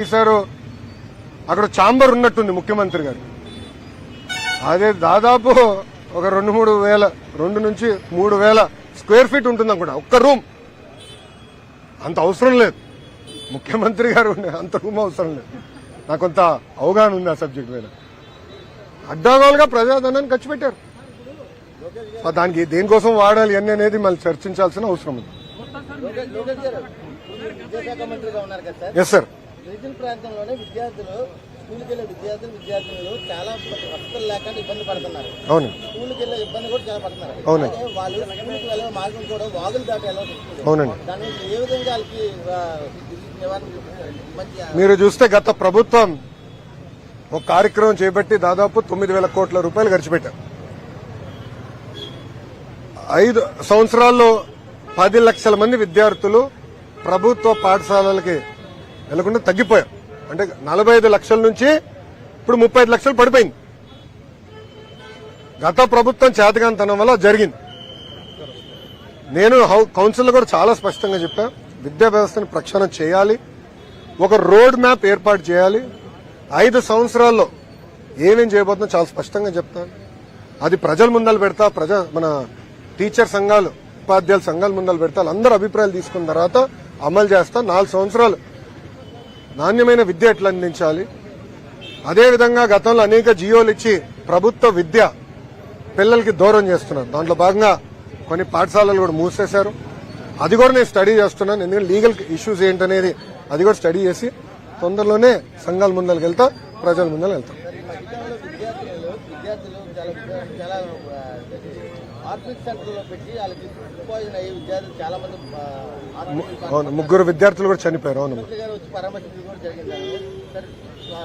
తీశారు. అక్కడ చాంబర్ ఉన్నట్టుంది ముఖ్యమంత్రి గారు. అదే దాదాపు ఒక రెండు మూడు వేల రెండు నుంచి మూడు వేల స్క్వేర్ ఫీట్ ఉంటుంది అనుకుంటా ఒక్క రూమ్. అంత అవసరం లేదు. ముఖ్యమంత్రి గారు అంత రూమ్ అవసరం లేదు. నాకు కొంత అవగాహన ఉంది ఆ సబ్జెక్ట్ మీద. అడ్డాగోలుగా ప్రజాధనాన్ని ఖర్చు పెట్టారు. దానికి దేనికోసం వాడాలి అని అనేది మళ్ళీ చర్చించాల్సిన అవసరం ఉంది. Yes sir? గిరిజన ప్రాంతంలోనే విద్యార్థులు స్కూల్కి వెళ్ళే విద్యార్థులు విద్యార్థినులు చాలా వసతులు లేకుండా ఇబ్బంది పడుతున్నారు. అవును. స్కూల్కి వెళ్ళే ఇబ్బంది కూడా చాలా పడుతున్నారు. వాళ్ళు స్కూల్కి వెళ్ళే మార్గం కూడా వాగులు దాటి వెళ్ళాల్సి వస్తుంది అవునండి. దాని ఏ విధంగా వాళ్ళకి మీరు చూస్తే గత ప్రభుత్వం ఒక కార్యక్రమం చేపట్టి దాదాపు తొమ్మిది వేల కోట్ల రూపాయలు ఖర్చు పెట్టారు. ఐదు సంవత్సరాల్లో పది లక్షల మంది విద్యార్థులు ప్రభుత్వ పాఠశాలలకి వెళ్ళకుండా తగ్గిపోయాం. అంటే నలభై ఐదు లక్షల నుంచి ఇప్పుడు ముప్పై ఐదు లక్షలు పడిపోయింది. గత ప్రభుత్వం చేతగాంతనం వల్ల జరిగింది. నేను హౌ- కౌన్సిల్లో కూడా చాలా స్పష్టంగా చెప్పా విద్యా వ్యవస్థను ప్రక్షాళన చేయాలి ఒక రోడ్ మ్యాప్ ఏర్పాటు చేయాలి ఐదు సంవత్సరాల్లో ఏమేం చేయబోతుందో చాలా స్పష్టంగా చెప్తాను అది ప్రజల ముందలు పెడతా ప్రజా మన టీచర్ సంఘాలు ఉపాధ్యాయుల సంఘాల ముందలు పెడతా అందరూ అభిప్రాయాలు తీసుకున్న తర్వాత అమలు చేస్తా నాలుగు సంవత్సరాలు నాణ్యమైన విద్య ఎట్లా అందించాలి? అదేవిధంగా గతంలో అనేక జియోలు ఇచ్చి ప్రభుత్వ విద్య పిల్లలకి దూరం చేస్తున్నారు. దాంట్లో భాగంగా కొన్ని పాఠశాలలు కూడా మూసేశారు. అది కూడా నేను స్టడీ చేస్తున్నాను. ఎందుకంటే లీగల్ ఇష్యూస్ ఏంటనేది అది కూడా స్టడీ చేసి తొందరలోనే సంఘాల ముందరికి వెళ్తా ప్రజల ముందర వెళ్తాం విద్యార్థులు విద్యార్థులు చాలా చాలా ఆర్ఫిక్ సెంటర్లో పెట్టి వాళ్ళకి ఫుడ్ పాయిజన్ అయ్యి విద్యార్థులు చాలా మంది అవును ముగ్గురు విద్యార్థులు కూడా చనిపోయారు అవును. గారు వచ్చి పరామర్శించడం కూడా జరిగిందండి సరే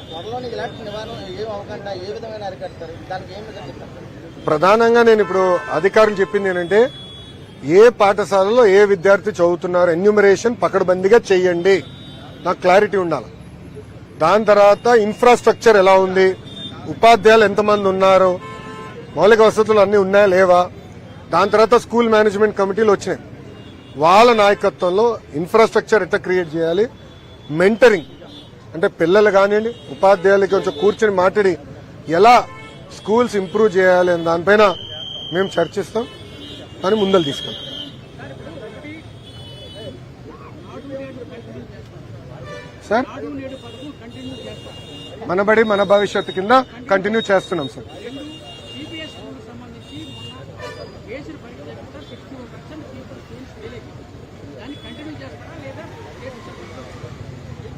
త్వరలోని ఇలాంటి నివారణ ఏం అవ్వకుండా ఏ విధమైన అరికడతారు? దానికి ఏం విధంగా చెప్తారు? ప్రధానంగా నేను ఇప్పుడు అధికారులు చెప్పింది ఏంటంటే ఏ పాఠశాలలో ఏ విద్యార్థి చదువుతున్నారు ఎన్యూమరేషన్ పకడ్బందీగా చెయ్యండి నాకు క్లారిటీ ఉండాలి. దాని తర్వాత ఇన్ఫ్రాస్ట్రక్చర్ ఎలా ఉంది? ఉపాధ్యాయులు ఎంతమంది ఉన్నారు మౌలిక వసతులు అన్ని ఉన్నాయా లేవా? దాని తర్వాత స్కూల్ మేనేజ్మెంట్ కమిటీలు వచ్చినాయి. వాళ్ళ నాయకత్వంలో ఇన్ఫ్రాస్ట్రక్చర్ ఎట్లా క్రియేట్ చేయాలి? మెంటరింగ్ అంటే పిల్లలు కానివ్వండి ఉపాధ్యాయులకి కొంచెం కూర్చొని మాట్లాడి ఎలా స్కూల్స్ ఇంప్రూవ్ చేయాలి అనే దానిపైన మేము చర్చిస్తాం కానీ ముందలు తీసుకెళ్తాం సార్? మనబడి మన భవిష్యత్తు కింద కంటిన్యూ చేస్తున్నాం సార్.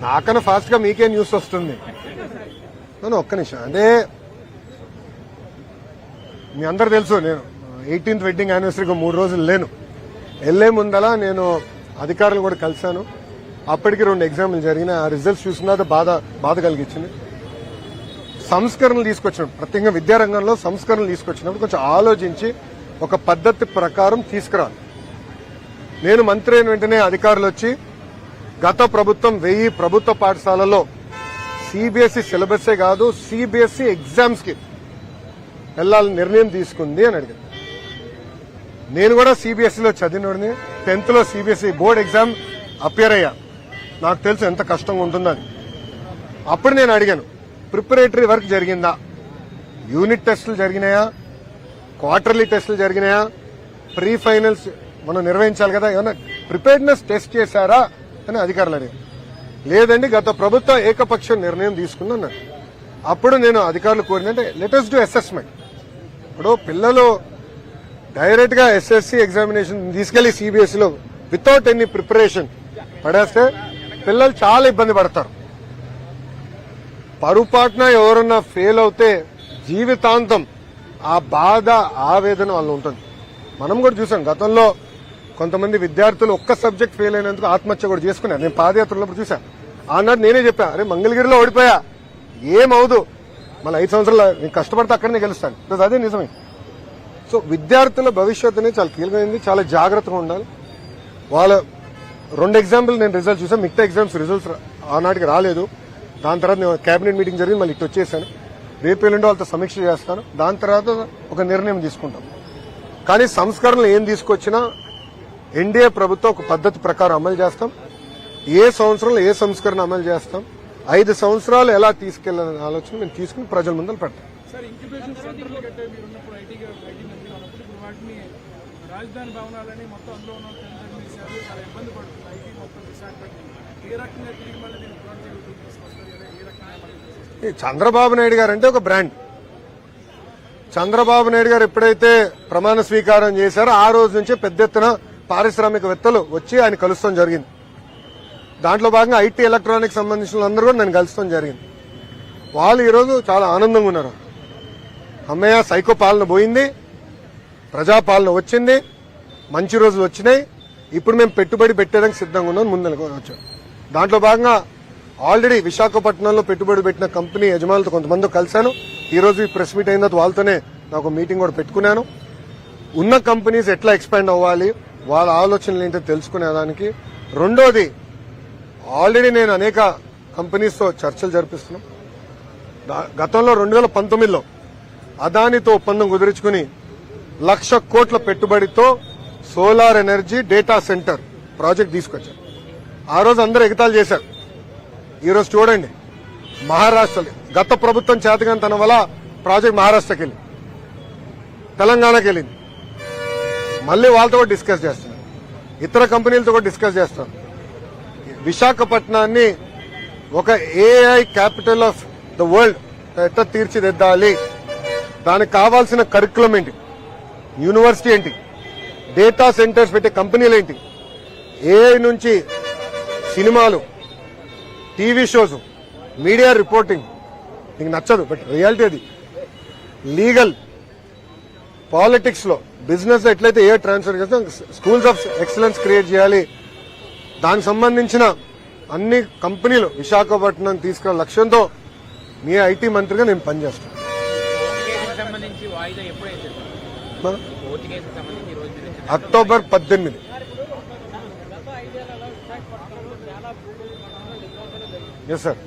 నాకన్నా ఫాస్ట్గా మీకే న్యూస్ వస్తుంది. నన్ను ఒక్క నిమిషం. అంటే మీ అందరు తెలుసు నేను ఎయిటీన్త్ వెడ్డింగ్ యానివర్సరీకి మూడు రోజులు లేను. వెళ్ళే ముందల నేను అధికారులు కూడా కలిశాను. అప్పటికి రెండు ఎగ్జామ్లు జరిగిన ఆ రిజల్ట్స్ చూసిన బాధ బాధ కలిగించింది. సంస్కరణలు తీసుకొచ్చినప్పుడు ప్రత్యేకంగా విద్యారంగంలో సంస్కరణలు తీసుకొచ్చినప్పుడు కొంచెం ఆలోచించి ఒక పద్ధతి ప్రకారం తీసుకురాలి నేను మంత్రి అయిన వెంటనే అధికారులు వచ్చి గత ప్రభుత్వం వెయ్యి ప్రభుత్వ పాఠశాలలో సిబిఎస్ఈ సిలబసే కాదు సిబిఎస్ఈ ఎగ్జామ్స్కి వెళ్ళాలని నిర్ణయం తీసుకుంది అని అడిగాను నేను కూడా సిబిఎస్ఈలో చదివినోడిని టెన్త్లో సిబిఎస్ఈ బోర్డ్ ఎగ్జామ్ అపియర్ అయ్యా. నాకు తెలుసు ఎంత కష్టంగా ఉంటుందని అప్పుడు నేను అడిగాను ప్రిపరేటరీ వర్క్ జరిగిందా? యూనిట్ టెస్టులు జరిగినాయా? క్వార్టర్లీ టెస్టులు జరిగినాయా? ప్రీ ఫైనల్స్ మనం నిర్వహించాలి కదా ఏమన్నా ప్రిపేర్డ్నెస్ టెస్ట్ చేశారా? అని అధికారులు అడిగారు. లేదండి గత ప్రభుత్వ ఏకపక్ష నిర్ణయం తీసుకుందన్నారు అప్పుడు నేను అధికారులు కోరినంటే లెటెస్ట్ డూ అసెస్మెంట్ ఇప్పుడు పిల్లలు డైరెక్ట్గా ఎస్ఎస్సి ఎగ్జామినేషన్ తీసుకెళ్ళి సిబిఎస్ఈలో వితౌట్ ఎనీ ప్రిపరేషన్ పడేస్తే పిల్లలు చాలా ఇబ్బంది పడతారు. పరుపాటున ఎవరన్నా ఫెయిల్ అవుతే జీవితాంతం ఆ బాధ ఆవేదన వాళ్ళు ఉంటుంది. మనం కూడా చూసాం గతంలో కొంతమంది విద్యార్థులు ఒక్క సబ్జెక్ట్ ఫెయిల్ అయినందుకు ఆత్మహత్య కూడా చేసుకున్నారు. నేను పాదయాత్రలో చూసా ఆనాడు నేనే చెప్పా అరే మంగళగిరిలో ఓడిపోయా. ఏమవుదు మళ్ళీ ఐదు సంవత్సరాలు నేను కష్టపడితే అక్కడనే గెలుస్తాను. అదే నిజమే. సో విద్యార్థుల భవిష్యత్తు అనేది చాలా కీలకమైంది చాలా జాగ్రత్తగా ఉండాలి. వాళ్ళ రెండు ఎగ్జాంపుల్ నేను రిజల్ట్ చూసాను మిగతా ఎగ్జామ్స్ రిజల్ట్స్ ఆనాటికి రాలేదు. దాని తర్వాత నేను కేబినెట్ మీటింగ్ జరిగింది మళ్ళీ ఇటు వచ్చేసాను. రేపు ఎల్లుండి వాళ్ళతో సమీక్ష చేస్తాను. దాని తర్వాత ఒక నిర్ణయం తీసుకుంటాం. కానీ సంస్కరణలు ఏం తీసుకొచ్చినా ఎన్డీఏ ప్రభుత్వం ఒక పద్ధతి ప్రకారం అమలు చేస్తాం. ఏ సంవత్సరంలో ఏ సంస్కరణ అమలు చేస్తాం. ఐదు సంవత్సరాలు ఎలా తీసుకెళ్ళాలనే ఆలోచన మేము తీసుకుని ప్రజల ముందర పెడతాం. రాజధాని భవనాలని మొత్తం అందులో ఉన్న తరలించారు చాలా ఇబ్బంది పడుతుంది. ఐటీ మొత్తం విశాఖపట్నం. ఏ రకంగా తిరిగి మళ్ళీ ఏ రకంగా ఈ చంద్రబాబు నాయుడు గారు అంటే ఒక బ్రాండ్. చంద్రబాబు నాయుడు గారు ఎప్పుడైతే ప్రమాణ స్వీకారం చేశారో ఆ రోజు నుంచే పెద్ద ఎత్తున పారిశ్రామికవేత్తలు వచ్చి ఆయన కలుస్తాం జరిగింది. దాంట్లో భాగంగా ఐటీ ఎలక్ట్రానిక్ సంబంధించిన అందరూ కూడా నేను కలుస్తాం జరిగింది. వాళ్ళు ఈరోజు చాలా ఆనందంగా ఉన్నారు. అమ్మయ్య సైకో పాలన పోయింది. ప్రజాపాలన వచ్చింది. మంచి రోజులు వచ్చినాయి. ఇప్పుడు మేము పెట్టుబడి పెట్టడానికి సిద్ధంగా ఉన్నాం ముందు వచ్చాం దాంట్లో భాగంగా ఆల్రెడీ విశాఖపట్నంలో పెట్టుబడి పెట్టిన కంపెనీ యజమానులతో కొంతమంది కలిశాను. ఈ రోజు ఈ ప్రెస్ మీట్ అయిన వాళ్ళతోనే నాకు మీటింగ్ కూడా పెట్టుకున్నాను. ఉన్న కంపెనీస్ ఎట్లా ఎక్స్పాండ్ అవ్వాలి వాళ్ళ ఆలోచనలు ఏంటో తెలుసుకునేదానికి. రెండోది ఆల్రెడీ నేను అనేక కంపెనీస్తో చర్చలు జరిపిస్తున్నాం. గతంలో రెండు వేల పంతొమ్మిదిలో అదానితో ఒప్పందం కుదుర్చుకుని లక్ష కోట్ల పెట్టుబడితో solar energy data center project తీసుకొచ్చారు. ఆ రోజు అందరూ ఎగతాలు చేశారు. ఈరోజు చూడండి మహారాష్ట్రలో గత ప్రభుత్వం చేతగాని తన వల్ల ప్రాజెక్ట్ మహారాష్ట్రకి వెళ్ళింది. తెలంగాణకి వెళ్ళింది. మళ్ళీ వాళ్ళతో కూడా డిస్కస్ చేస్తున్నాం ఇతర కంపెనీలతో కూడా డిస్కస్ చేస్తాం విశాఖపట్నాన్ని ఒక AI capital of the world ఎట్లా తీర్చిదిద్దాలి. దానికి కావాల్సిన కరికులం ఏంటి? యూనివర్సిటీ ఏంటి? డేటా సెంటర్స్ పెట్టే కంపెనీలు ఏంటి? ఏఐ నుంచి సినిమాలు టీవీ షోస్ మీడియా రిపోర్టింగ్. నీకు నచ్చదు బట్ రియాలిటీ అది. లీగల్ పాలిటిక్స్లో బిజినెస్ ఎట్లయితే ఏ ట్రాన్స్ఫర్ చేస్తాం స్కూల్స్ ఆఫ్ ఎక్సలెన్స్ క్రియేట్ చేయాలి. దానికి సంబంధించిన అన్ని కంపెనీలు విశాఖపట్నం తీసుకున్న లక్ష్యంతో మీ ఐటీ మంత్రిగా నేను పనిచేస్తాను. అక్టోబర్ పద్దెనిమిది. Yes sir